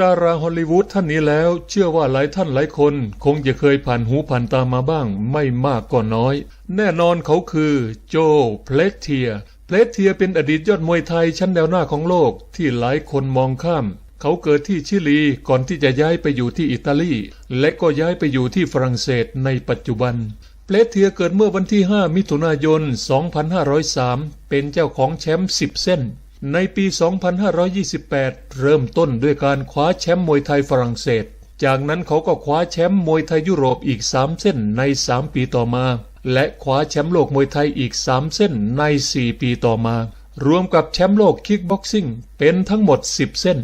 ดาราฮอลลีวูดท่านนี้แล้ว เชื่อว่าหลายท่านหลายคน คงจะเคยผ่านหูผ่านตามาบ้าง ไม่มากก็น้อย แน่นอนเขาคือโจเพลสเทีย เพลสเทียเป็นอดีตยอดมวยไทยชั้นแนวหน้าของโลกที่หลายคนมองข้าม เขาเกิดที่ชิลีก่อนที่จะย้ายไปอยู่ที่อิตาลี และก็ย้ายไปอยู่ที่ฝรั่งเศสในปัจจุบันเพลสเทียเกิดเมื่อวันที่ 5 มิถุนายน 2503 เป็นเจ้าของแชมป์ 10 เส้น ในปี 2528 เริ่มต้นด้วยการคว้าแชมป์มวยไทยฝรั่งเศส จากนั้นเขาก็คว้าแชมป์มวยไทยยุโรปอีก 3 เส้นใน 3 ปีต่อมา และคว้าแชมป์โลกมวยไทยอีก 3 เส้นใน 4 ปีต่อมา รวมกับแชมป์โลกคิกบ็อกซิ่งเป็นทั้งหมด 10 เส้น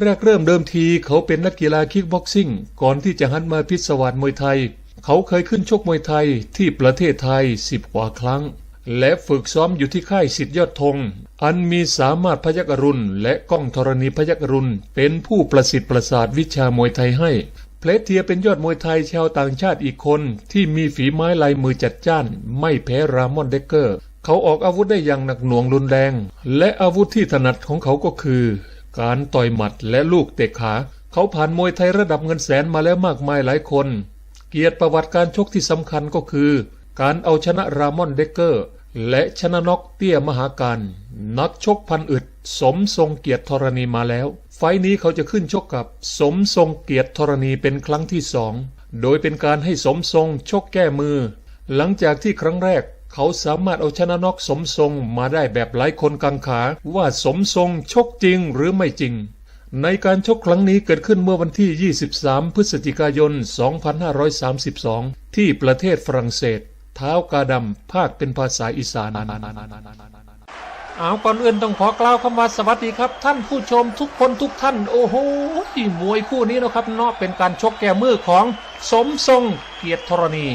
แรกเริ่มเดิมทีเขาเป็นนักกีฬาคิกบ็อกซิ่งก่อนที่จะหันมาพิศวาสมวยไทย เขาเคยขึ้นชกมวยไทยที่ประเทศไทยสิบกว่าครั้ง และฝึกซ้อมอยู่ที่ค่ายสิทธิยอดธง อันมีสามารถพยักรุณ และก้องธรณีพยักรุณ เป็นผู้ประสิทธิ์ประสาทวิชามวยไทยให้ เพลเทียเป็นยอดมวยไทยชาวต่างชาติอีกคน ที่มีฝีไม้ลายมือจัดจ้าน ไม่แพ้รามอนเดกเกอร์ เขาออกอาวุธได้อย่างหนักหน่วงรุนแรง และอาวุธที่ถนัดของเขาก็คือ การต่อยหมัดและลูกเตะขา เขาผ่านมวยไทยระดับเงินแสนมาแล้วมากมายหลายคน เกียรติประวัติการชกที่สำคัญก็คือการเอาชนะรามอนเดกเกอร์ และชนะนกเตี้ยมหาการ นักชกพันอึด สมทรงเกียรติธรณีมาแล้ว ไฟนี้เขาจะขึ้นชกกับ สมทรงเกียรติธรณีเป็นครั้งที่สองโดยเป็นการให้สมทรงชกแก้มือ หลังจากที่ครั้งแรกเขาสามารถเอาชนะนกสมทรงมาได้แบบหลายคนกังขาว่าสมทรงชกจริงหรือไม่จริง ในการชกครั้งนี้เกิดขึ้นเมื่อวันที่ 23 พฤศจิกายน 2532 ที่ประเทศฝรั่งเศส ท้ากาดำภาคเป็นภาษาอีสานเอาก่อนอื่นต้องขอกล่าวคำว่าสวัสดีครับ ท่านผู้ชมทุกคนทุกท่าน โอ้โหมวยคู่นี้นะครับเนาะเป็นการชกแก้มือของสมทรงเกียรติธรณี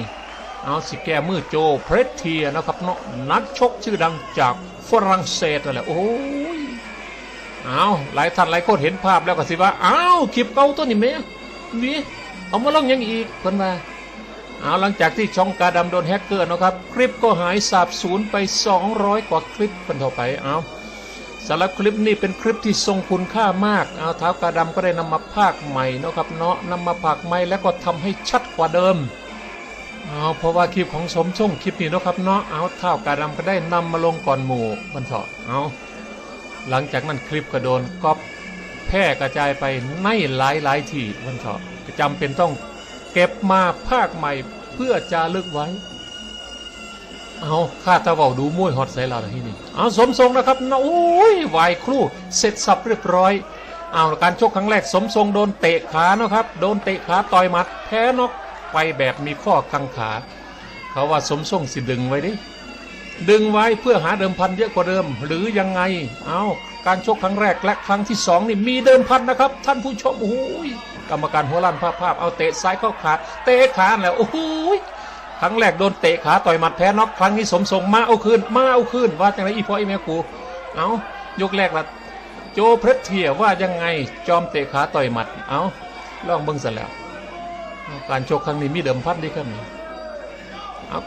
เอาสิแก้มือโจเพรสเทียนะครับเนาะนักชกชื่อดังจากฝรั่งเศสนั่นแหละโอ้ยเอาหลายท่านหลายคนเห็นภาพแล้วก็สิว่าอ้าวคลิปเก่าตัวนี้แม่นี่เอามาลองยังอีกเพิ่นว่า เอาหลังจากที่ช่องกาดำโดนแฮกเกอร์นะครับ คลิปก็หายสาบสูญไป 200 กว่าคลิปเป็นต่อไปเอาสำหรับคลิปนี้เป็นคลิปที่ทรงคุณค่ามากเอาเท้ากาดำก็ได้นำมาภาคใหม่นะครับเนาะนำมาภาคใหม่แล้วก็ทำให้ชัดกว่าเดิมเอาเพราะว่าคลิปของสมช่งคลิปนี้นะครับเนาะเอาเท้ากาดำก็ได้นำมาลงก่อนหมู่มันเถอะเอาหลังจากนั้นคลิปก็โดนก๊อปแพร่กระจายไปในหลายหลายที่มันเถอะจำเป็นต้อง เก็บมาภาคใหม่เพื่อจารึกไว้ เอาข้าตะเว่าดูมวยฮอตใส่เราที่นี่เอาสมทรงนะครับนะโอ้ยไหวครู่เสร็จสับเรียบร้อย เอาการชกครั้งแรกสมทรงโดนเตะขานะครับ โดนเตะขาต่อยมัดแพ้นกไปแบบมีข้อกังขา เขาว่าสมทรงสิดึงไว้ดิดึงไว้เพื่อหาเดิมพันเยอะกว่าเดิม หรือยังไง เอาการชกครั้งแรกและครั้งที่สองนี่มีเดิมพันนะครับ ท่านผู้ชมโอ้ย กรรมการหัวลั่นภาพภาพเอาเตะซ้ายเข้าขาเตะขาแล้วโอ้โหยครั้งแรกโดนเตะขาต่อยหมัดแพ้น็อกครั้งนี้สมทรงมาเอาคืนมาเอาคืนว่าจังไรอีพ่ออีแม่กูเอายกแรกละโจเพชรเทียว่ายังไงจอมเตะขาต่อยหมัดเอาลองเบิ่งเสร็จแล้ว การชกครั้งนี้มีเดิมพันดีครับนี่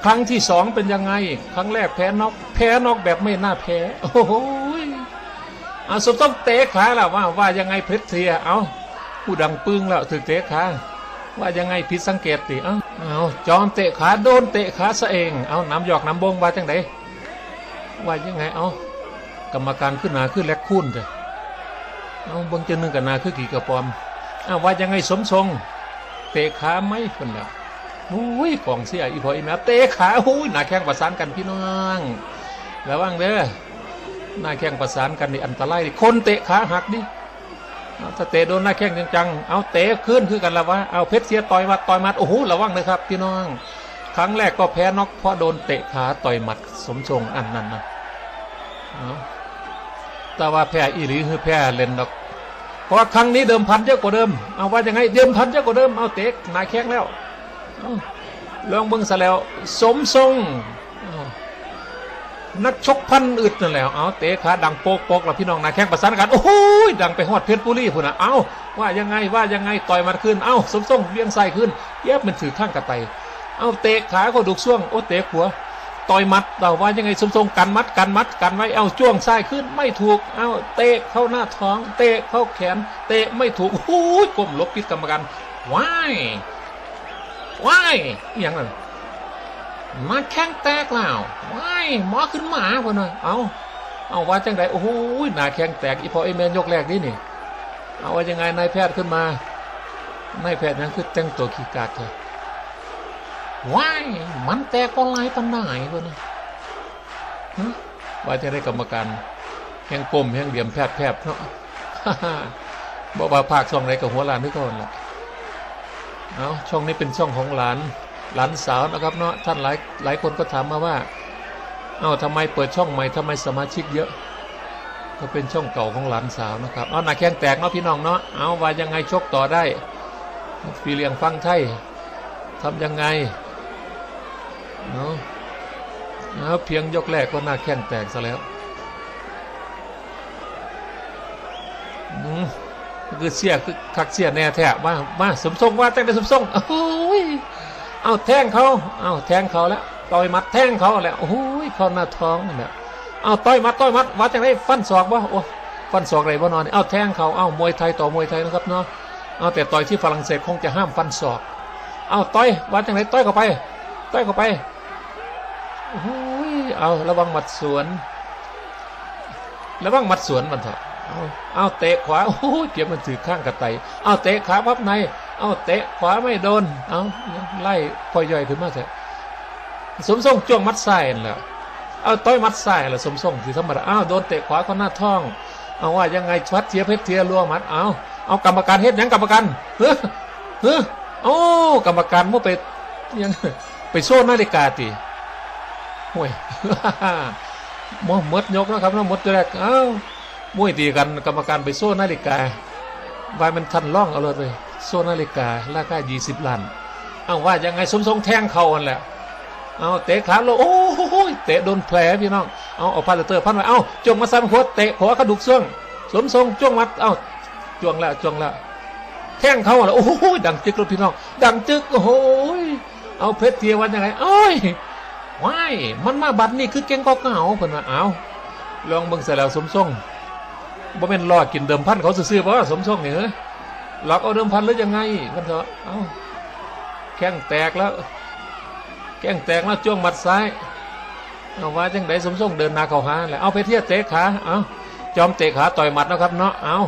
ครั้งที่สองเป็นยังไง ครั้งแรกแพ้น็อกแพ้น็อกแบบไม่น่าแพ้ โอ้โหยเอาสมต้องเตะขาแล้วว่าว่ายังไงเพชรเทียเอา ผู้ดังปึ้งแล้วถึกเตะขาว่ายังไงผิดสังเกตติเอาเอาจอมเตะขาโดนเตะขาซะเอง เอาน้ำหยอกน้ำบงว่าจังไดว่ายังไงเอากรรมการขึ้นหนาขึ้นแลกคุ้นเถอะเอาเบงเจนึงกับนาคือกี่กระปอมเอาว่ายังไงสมทรง เตะขาไหมคนละอุ้ยกองเสียอีพออีแม่เตะขาอุ้ยหน้าแข้งประสานกันพี่น้องระวังเด้อหน้าแข้งประสานกันนี่อันตรายดิคนเตะขาหักดิ ถ้าเตะโดนหน้าแข้งจังๆ เอาเตะขึ้นคือกันละวะ เอาเพชรเสียต่อยมัดต่อยมัด โอ้โห ระวังนะครับพี่น้อง ครั้งแรกก็แพ้น็อกเพราะโดนเตะขาต่อยหมัดสมทรงอันนั้นนะแต่ว่าแพ้อีหลีคือแพ้เลนดอกเพราะครั้งนี้เดิมพันเยอะกว่าเดิม เอาว่ายังไงเดิมพันเยอะกว่าเดิม เอาเตะหน้าแข้งแล้วลองเบิ่งซะแล้ว สมทรง นักชกพันอึดนั่นแหละเอาเตะขาดังโปกโปกแล้วพี่น้องนาแข้งประสานกันโอ้โหยดังไปฮอดเพชรบุรีพุ่นนะเอาว่ายังไงว่ายังไงต่อยมันขึ้นเอาสมทรงเลี้ยงใส่ขึ้นเย็บมันถือข้างกระไตเอาเตะขาก็ดุกช่วงโอ้เตะหัวต่อยมัดเราว่ายังไงสมทรงกันมัดกันมัดกันไว้เอาจ้วงซ้ายขึ้นไม่ถูกเอาเตะเข้าหน้าท้อง เตะเข้าแขน เตะไม่ถูกโอ้ยก้มลบพิษกรรมการว้ายว้ายอย่างนั้น มาแข้งแตกแล้วว้ายหมอขึ้นมาพอหน่อยเอาเอาว่าจังไดโอ้โหหน้าแข้งแตกอีพอไอแมนยกแรกนี่นี่ เอาว่ายังไงนายแพทย์ขึ้นมานายแพทย์นั้นคือแต่งตัวขี้กากเถอะว้ายมันแตกก็ลายปันไหนวะนะฮะว่าจะได้กรรมการแห่งกลมแห่งเหลี่ยมแพทย์แพทย์เนาะบอกว่าภาคช่องไหนกับหัวหลานนี่ก่อนล่ะเอาช่องนี้เป็นช่องของหลาน หลานสาวนะครับเนาะท่านหลายหลายคนก็ถามมาว่า เอ้าทำไมเปิดช่องใหม่ทำไมสมาชิกเยอะ ก็เป็นช่องเก่าของหลานสาวนะครับเอาหน้าแข้งแตกเนาะพี่น้องเนาะเอาว่ายังไงชกต่อได้ฟีเลียงฟังไทยทำยังไงเนาะเพียงยกแรกก็หน้าแข้งแตกซะแล้วคือเสียคือคักเสียแน่แท้มามาสมทรงว่าแต่งแต่สมทรงโอ้ย เอาแทงเขาเอาแทงเขาแล้วต่อยมัดแทงเขาแล้วโอ้ยเขาหน้าท้องนี่แหละเอาต่อยมัดต่อยมัดว่าจังไรฟันศอกวะโอ้ฟันศอกไรบ่นอนเอาแทงเขาเอามวยไทยต่อมวยไทยนะครับเนาะเอาแต่ต่อยที่ฝรั่งเศสคงจะห้ามฟันศอกเอาต่อยว่าจังไรต่อยเข้าไปต่อยเข้าไปโอ้ยเอาระวังหมัดสวน ระวังหมัดสวนมันเถอะเอาเอาเตะขวาโอ้ยเก็บมันถือข้างกระไตเอาเตะขาพับใน เอาเตะขวาไม่โดน เอาไล่พอย่อยขึ้นมาเถอะสมทรงจ้วงมัดซ้ายนั่นแหละเอาต้อยมัดซ้ายแหละสมทรงที่ธรรมดาอ้าวโดนเตะขวาเข้าหน้าท้อง เอาว่ายังไงชัดเทียเพชรเทียรัวมัด เอาเอากรรมการเฮ็ดยังกรรมการเฮ้อเฮ้อโอ้กรรมการมั่วไปยังไปโซ่นาฬิกาตีห่วยมอมดยกนะครับนะมดตัวแรกเอ้ามวยตีกันกรรมการไปโซ่นาฬิกาวายมันทันล่องเอาเลยไป โซนาฬิการาคา20ล้านเอาว่ายังไงสมทรงแทงเขาอันแหละเอาเตะขาลงโอ้โหเตะโดนแผลพี่น้องเอาเอาพาสเตอร์พันไว้เอาจงมาซ้ำหัวเตะหัวกระดูกเสื่องสมทรงจ้วงมัดเอาจ้วงละจ้วงละแทงเขาอะโอ้โหดังจึกเลยพี่น้อง ดังจึกโอ้โหเอาเพชรเทียวันยังไงเอ้ยว้ายมันมาบัดนี่คือเก่งก็เก่าเพิ่นว่าเอาลองเบิ่งเสร็จแล้วสมทรงบ่แม่นรอกินเดิมพันเขาซื่อๆบ่สมทรงนี่เฮ้ย หลอกเอาเดิมพันหรือยังไงกันเถอะเอ้าแข้งแตกแล้ว แข้งแตกแล้วจ้วงหมัดซ้ายเอาว่าจังไดสมทรงเดินนาเขาหาแล้วเอาไปเทียบเตะขาเอาจอมเตะขาต่อยหมัดนะครับเนาะเอา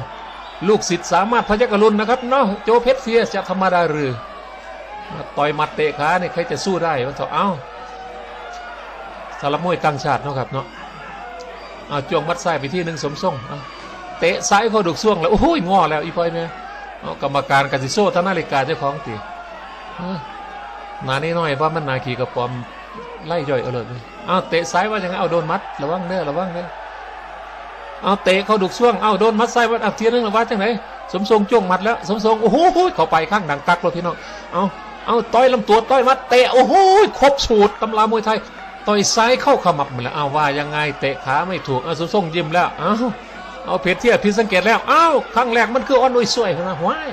ลูกศิษย์สามารถพยักรุณนะครับเนาะโจเพชรเฟียจะธรรมดาหรือต่อยหมัดเตะขาเนี่ยใครจะสู้ได้วะเถอะเอ้าสารมวยต่างชาติเนาะครับเนาะเอาจวงมัดซ้ายไปที่หนึ่งสมทรงเตะซ้ายเขาดุกซ่วงแล้วโอ้ยงอแล้วอีพอยเนี่ย กรรมการกาซิโซ่ท่านาฬิกาเจ้าของตีนานี่น้อยว่ามันนาขี่กระปอมไล่ย่อยเอาเลยเลยเอาเตะซ้ายว่ายังไงเอาโดนมัดระวังเด้อระวังเด้อเอาเตะเขาดุกซ่วงเอาโดนมัดซ้ายว่าเอาเทียนนึงระวังจังไหนสมทรงจ้วงมัดแล้ว สมทรงโอ้โหเข้าไปข้างดังกักเลยพี่น้องเอาเอาต่อยลำตัวต่อยมัดเตะโอ้โหครบสูตรตำรามวยไทยต่อยซ้ายเข้าขมับหมดแล้วเอาว่ายังไงเตะขาไม่ถูกเอาสุส่งยิ้มแล้วเอา เอาเพชรเทียบพิสังเกตแล้วอ้าวครั้งแรกมันคืออ่อนอวยสวยพนะว้าย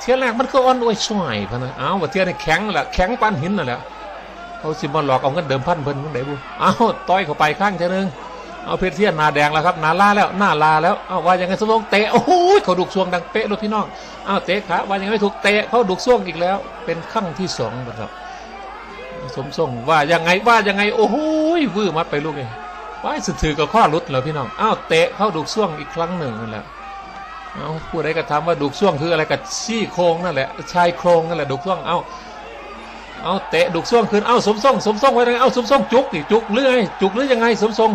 เทียแรกมันคืออ่อนอวยสวยพนะเอาวว่าเทียนี่แข็งแหละแข็งปานหินน่ะแหละเขาสิมาหลอกเอาเงินเดิมพันเพิ่นเพิ่นได้บุเอาวต่อยเข้าไปข้างเท่านึงเอาเพชรเทียหน้าแดงแล้วครับหน้าลาแล้วหน้าลาแล้วเอาว่ายังไงสมองเตะโอ้โหเขาดุกซวงดังเป๊ะเลยพี่น้องเอาเตะขาว่ายังไงไม่ถูกเตะเขาดุกซวงอีกแล้ว เป็นขั้งที่สองนะครับ สมทรงว่ายังไงว่ายังไงโอ้โหวื้อมัดไปลูกเอง ว้ายสุดถือกับข้อรุดแล้วพี่น้อง อ้าวเตะเข้าดุกซ่วงอีกครั้งหนึ่งนั่นแหละเอาผู้ใดก็ถามว่าดุกซ่วงคืออะไรกับซี่โครงนั่นแหละชายโครงนั่นแหละดุกซ่วงเอาเอาเตะดุกซ่วงคืนเอาสมทรงสมทรงไว้ยังเอาสมทรงจุกดิจุกหรือไงจุกหรือยังไงสมทรง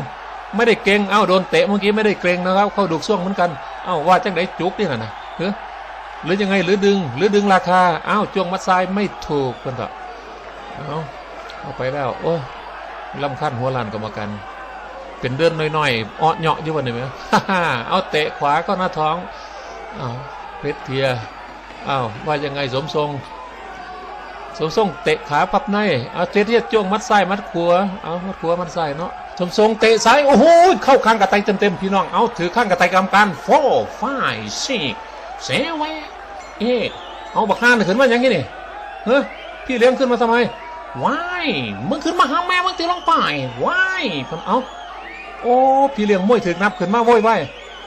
ไม่ได้เกรงเอาโดนเตะเมื่อกี้ไม่ได้เกรงนะครับ เข้าดุกซ่วงเหมือนกันเอาว่าจังไดจุกนี่น่ะนะเฮ้หรือยังไงหรือดึง หรือดึงราคาเอ้าวจวงมัดซ้ายไม่ถูกกันต่อเอาเอาไปแล้วโอ้ลำคั้นหัวลานกรรมการ เป็นเดินน้อยๆอ้อเหาะอยู่วันนี้ไหมเอาเตะขวาก็หน้าท้องเอาเพชรเทียเอาว่ายังไงสมทรง สมทรงเตะขาพับในเอาเตะที่จ้วงมัดซ้มัดขัวเอามัดขัวมัดซ้เนาะสมทรงเตะซ้ายโอ้โหเข้าข้างกระไตเต็มๆพี่น้องเอาถือข้างกระไตกรรมการ four five six seven eight เอาบักฮานขึ้นมาอย่างนี้นี่เฮ้ยพี่เลี้ยงขึ้นมาทำไมว้ายมึงขึ้นมาหาแม่มึงตีลงไปว้ายพิ่นเอา โอ้พี่เลี้ยงมวยถึงนับขึ้นมาโว้ยไว้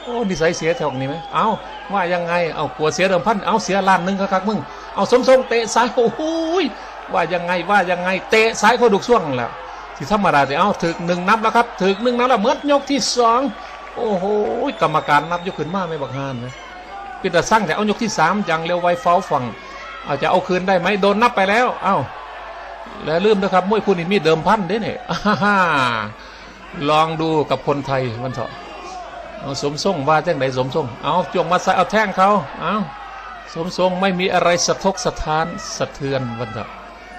โอ้นิสัยเสียแถวนี้ไหมเอาว่ายังไงเอากลัวเสียเดิมพันเอาเสียล้านหนึ่งครับมึงเอาสมทรงเตะซ้ายโอ้โหยว่ายังไงว่ายังไงเตะซ้ายเขาดุกช่วงแล้วที่ธรรมดาจะเอาถึกหนึ่งนับแล้วครับถึกหนึ่งนับแล้วเมื่อยกที่สองโอ้โหกรรมการนับยกขึ้นมาไม่บักฮานนะป็นแต่สร้างแต่เอายกที่สามยังเร็วไวเฝ้าฝั่งอาจจะเอาคืนได้ไหมโดนนับไปแล้ว เอ้าแล้วลืมนะครับมวยคู่นี้มีเดิมพันเด้เนี่ยอ่าฮ่า ลองดูกับคนไทยมันเถอะเอาสมทรงว่าจังไหนสมทรงเอาจงมาใส่เอาแท่งเขาเอาสมทรงไม่มีอะไรสะทกสะท้านสะเทือนวันเถอะ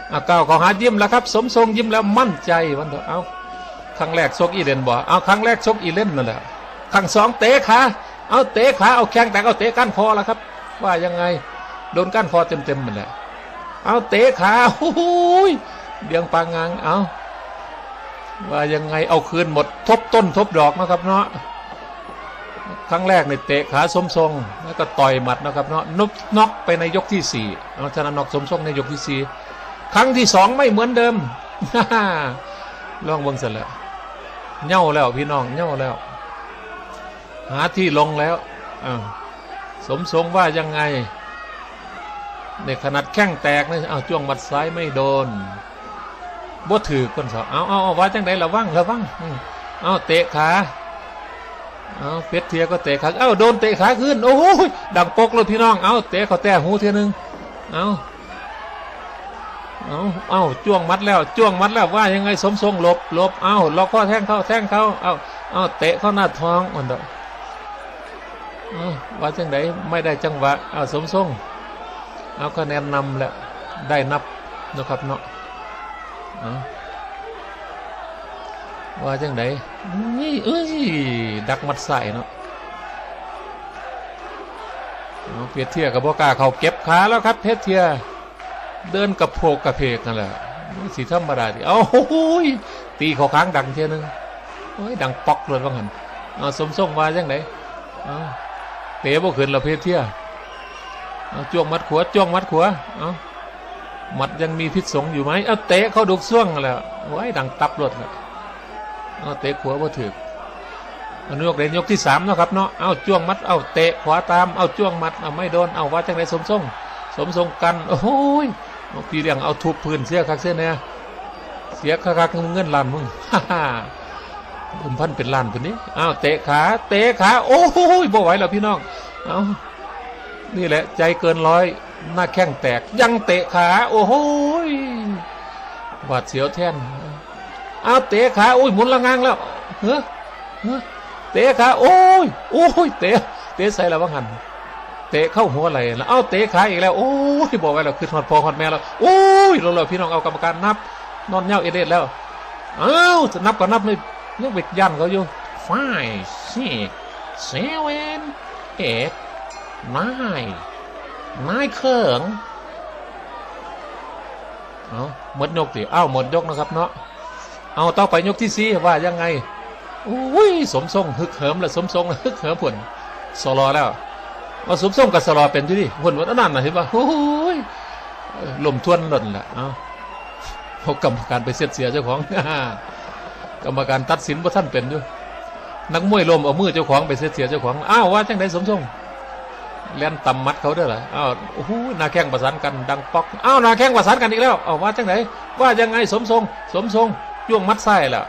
เอาก้าวเขาหายิ้มแล้วครับ สมทรงยิ้มแล้วมั่นใจวันเถอะเอาครั้งแรกชกอีเลนบ่เอาครั้งแรกชกอีเลนนั่นแหละครั้งสองเตะขาเอาเตะขาเอาแข้งแต่เอาเตะก้านคอแล้วครับ ว่ายังไงโดนก้านคอเต็มๆหมดแหละเอาเตะขาโอ้ยเดียงปางงางเอา ว่ายังไงเอาคืนหมดทบต้นทบดอกนะครับเนาะครั้งแรกในเตะขาสมทรงแล้วก็ต่อยหมัดนะครับเนาะนุบน็อกไปในยกที่สี่เอาชนะน็อกสมทรงในยกที่สี่ครั้งที่สองไม่เหมือนเดิมลองเบิ่งเสร็จแล้วเหย่าแล้วพี่น้องเหย่าแล้ว หาที่ลงแล้วอ้าวสมทรงว่ายังไงในขนาดแข้งแตกนะเอาจ้วงหมัดซ้ายไม่โดน บ่ถือคนสองเอาเอาเอาว่าจังไดระวังระวังเอาเตะขาเอาเป็ดเทียก็เตะขาเอาโดนเตะขาขึ้นโอ้ยดังปกเลยพี่น้องเอาเตะเขาแต่หูเทียนึงเอาเอาเอาจ้วงมัดแล้วจ้วงมัดแล้วว่ายังไงสมทรงหลบหลบเอาล็อกข้อแท่งเข้าแท่งเข้าเอาเอาเตะเข้าหน้าท้องมันเดอกเอาว่าจังไดไม่ได้จังหวะเอาสมทรงเอาคะแนนนำแล้วได้นับนะครับเนาะ ว่าจังไดนี่เอ้ยดักมัดใส่เนาะเอาเพชรเทียกับบอกาเขาเก็บขาแล้วครับ เพชรเทีย เดินกับโพกกับเพกนั่นแหละนี่สีธรรมดาดิเอาโอ้ยตีเขาค้างดังเทียหนึงโอ้ยดังปอกเลยว่างันเอาสมทรงว่าจังไดเอาเตะบ่ขึ้นและเพชรเทียเอาจ้วงมัดขวาจ้วงมัดขวาเอา มัดยังมีพิษสงอยู่ไหมเอาเตะเข้าดุกซ่วงแล้วไว้ดังตับรถแล้วเอาเตะขวาบ่ถึกเอานยกเรนยกที่สามนะครับเนาะเอาจ้วงมัดเอาเตะขวาตามเอาจ้วงมัดเอาไม่โดนเอาว่าจังไรสมทรงสมทรงกันโอ้ยเอาพี่เลี้ยงเอาทุบพื้นเสียคักเสียเนี่ยเสียคักๆเงินล้านมึงฮ่าฮ่าผมพันเป็นล้านคนนี้อ้าวเตะขาเตะขาโอ้ยบ่ไหวแล้วพี่น้องเอานี่แหละใจเกินร้อย หน้าแข้งแตกยังเตะขา โอ้โหยหวาดเสียวแท่นเอาเตะขาโอ้ยหมุนละงางแล้วเฮ้อเฮ้อเตะขาโอ้ยโอ้ยเตะเตะใส่แล้วว่างันเตะเข้าหัวไหล่แล้วเอาเตะขาอีกแล้วโอ้ยบอกไว้แล้วคือหอดพอหอดแม่แล้วโอ้ยเราเราพี่น้องเอากรรมการนับ นอนเน่าเอเดดแล้วเอ้าจะนับก็นับเลยยังเวกยันเขาอยู่ five six seven eight นาย นายเขิงเอาหมดยกสิเอ้าหมดยกนะครับเนาะเอาต่อไปยกที่สี่ว่ายังไงอุ้ยสมทรงฮึกเหิมแล้วสมทรงฮึกเหิมผลสลอแล้วว่าสมทรงกับสลอเป็นที่นี่ผลวันนั้นนะเห็นปะโอ้ยลมทวนหล่นแหละเอาเขากรรมการไปเสียดเสียเจ้าของกรรมการตัดสินว่าท่านเป็นด้วยนักมวยลมเอามือเจ้าของไปเสียดเสียเจ้าของอ้าวว่าจังไดสมทรง เล่นตำมัดเขาด้วยเหรออ้าวโอ้โหนาแข้งประสานกันดังป๊อกอ้าวนาแข้งประสานกันอีกแล้วเอาว่าจังไหนว่ายังไงสมทรง สมทรงจ้วงมัดไส้แล้ว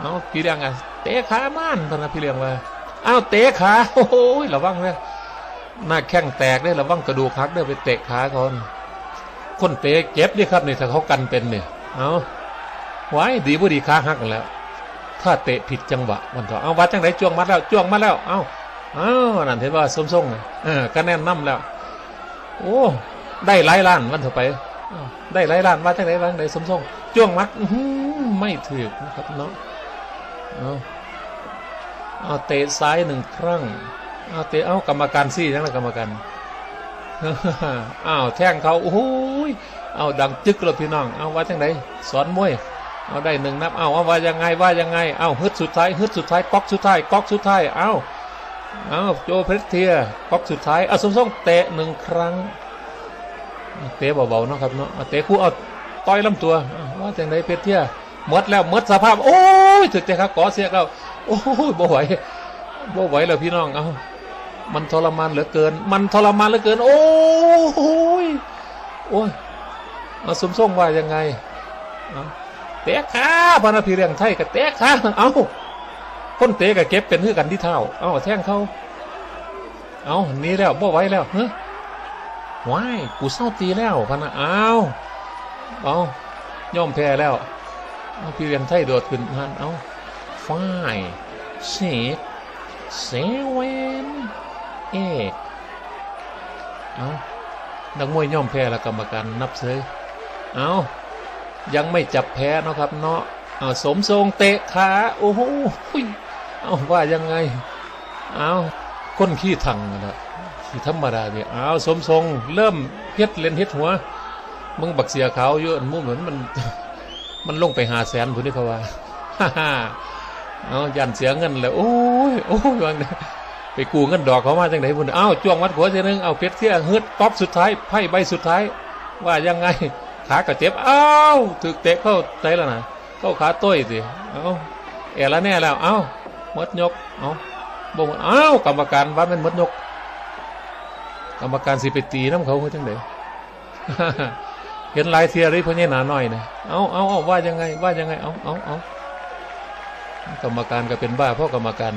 เอาพี่เลี้ยงไงเตะขาม่านตอนะพี่เลี้ยงว่าอ้าวเตะขาโอ้โหระวังเลยหน้าแข้งแตกได้ระวังกระดูกหักได้ไปเตะขาก่อนคนเตะเจ็บดิครับนี่ถ้าเขากันเป็นเนี่ยเอาไว้ดีบ่ดีขาหักแล้ว ถ้าเตะผิดจังหวะมันก็เอาวัดจังไหนจ้วงมัดแล้วจ้วงมัดแล้วเอา อ้าวนั่นเห็นว่าสมทรงเออคะแน่นนํแล้ว โอ้ได้หลายล้านวันเถอะไปได้หลายล้านว่าจังไหนบ้างได้สมทรงจ้วงมัดไม่ถือนะครับเนาะเอาเอาเตะซ้ายหนึ่งครั้งเอาเตะเอากรรมการซี่ยังไงกรรมการอ้าวแท่งเขาโอ้ยเอาดังจึกเลยพี่น้อง เอาว่าจังไหนสอนมวยเอาได้หนึ่งนับเอาเอาว่ายังไงว่ายังไงเอาฮึดสุดท้ายฮึดสุดท้ายก๊อกสุดท้ายก๊อกสุดท้ายเอาเอาโจเพชรเทียก๊อกสุดท้ายอาสมทรงเตะหนึ่งครั้ง เตะเบาๆเนาะครับเนาะเตะคู่เอาต่อยลำตัวอ้าวว่าจังไดเพชรเทียหมดแล้วหมดสภาพ โอ้ยถึกแต่ครับก่อเสียแล้วโอ้ยบ่ไหวบ่ไหวแล้วพี่น้องเอามันทรมานเหลือเกิน มันทรมานเหลือเกิน โอ้ยโอ้ยอาสมทรงว่ายังไงเอาเตะขาพานาพีเรียงไทยกับเตะขาเอา คนเตะกับเก็บเป็นคือกันที่เท้าเอาแท่งเขาเอานี่แล้วบ่ไหวแล้วเฮ้ยว้ายกูเศร้าตีแล้วพะนะอ้าเอาย่อมแพ้แล้วเอาพี่เรียนไทยโดดขึ้นพันเอาฝ้ายเสกเซเวนเอกเอานักมวยย่อมแพ้แล้วกรรมการนับเซยเอายังไม่จับแพ้เนาะครับเนาะ เอาสมทรงเตะขาโอ้โหเอาว่ายังไงเอาคนขี้ทังนะที่ธรรมดาเนี่ยอ้าวสมทรงเริ่มเฮ็ดเล่นเฮ็ดหัวมึงบักเสียเขาเยอะมุมเหมือนมันมันลงไปหาแสนผู้นี้เขาว่าฮ่าฮ่าเอายันเสียเงินแล้วโอ้ยโอ้ยวางเนี่ยไปกู้เงินดอกเขามาจังไหนพุ่นอ้าวจ้วงวัดหัวเสียนึงเอาเพชรเสียเฮืดป๊อปสุดท้ายไพ่ใบสุดท้าย ว่ายังไงขากระเจ็บอ้าวถึกเตะเข้าใจแล้วนะ เข้าขาต้อยสิเอาเอละแน่แล้ว เอ้าหมดยก เอาบ่หมดอ้ากรรมการว่ามันหมดยก กรรมการสิไปตีน้ำเขาเขาจังไดเห็นลายเทียเลยพ่อเนี่ยหนาหน่อยนะเอาเอาเอาว่ายังไง ว่ายังไง เอาเอาเอากรรมการก็เป็นบ้าเพราะกรรมการ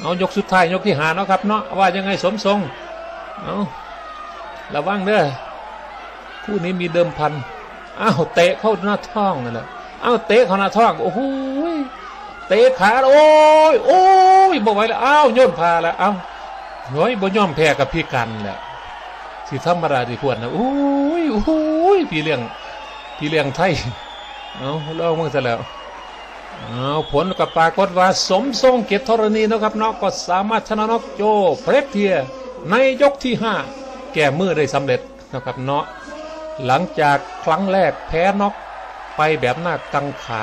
เอายกสุดท้ายยกที่หาเนาะครับเนาะ ว่ายังไงสมทรง เอาระวังเด้อคู่นี้มีเดิมพัน อ้าวเตะเข้าหน้าท้องนั่นแหละ อ้าวเตะเขาหน้าท้องโอ้โหเตะขาโอ้ยโอ้ยบ่ไหวแล้วอ้าวโยนพาแล้วอ้าวน้อยบ่ยอมแพ้กับพี่กันแหละสิธรรมดาที่ควรนะโอ้ยโอ้ยพี่เลี้ยงพี่เลี้ยงไทยเอาเล่ามึงซะแล้วเอาผลกับปรากฏว่าสมทรงเกียรติธรณีนะครับนอกก็สามารถชนะนอกโจเพรสเทียในยกที่ห้าแก้มือได้สำเร็จนะครับเนาะหลังจากครั้งแรกแพ้น็อก ไปแบบหน้ากังขา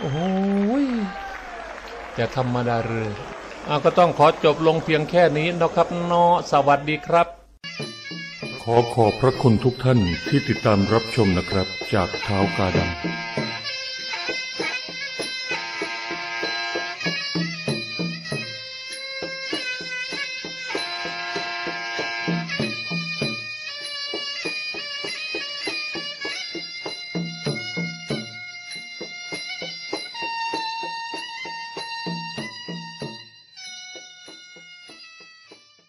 โอ้ยจะธรรมดาหรืออ่าก็ต้องขอจบลงเพียงแค่นี้นะครับเนาะสวัสดีครับ ขอขอบพระคุณทุกท่านที่ติดตามรับชมนะครับ จากเท้ากาดำ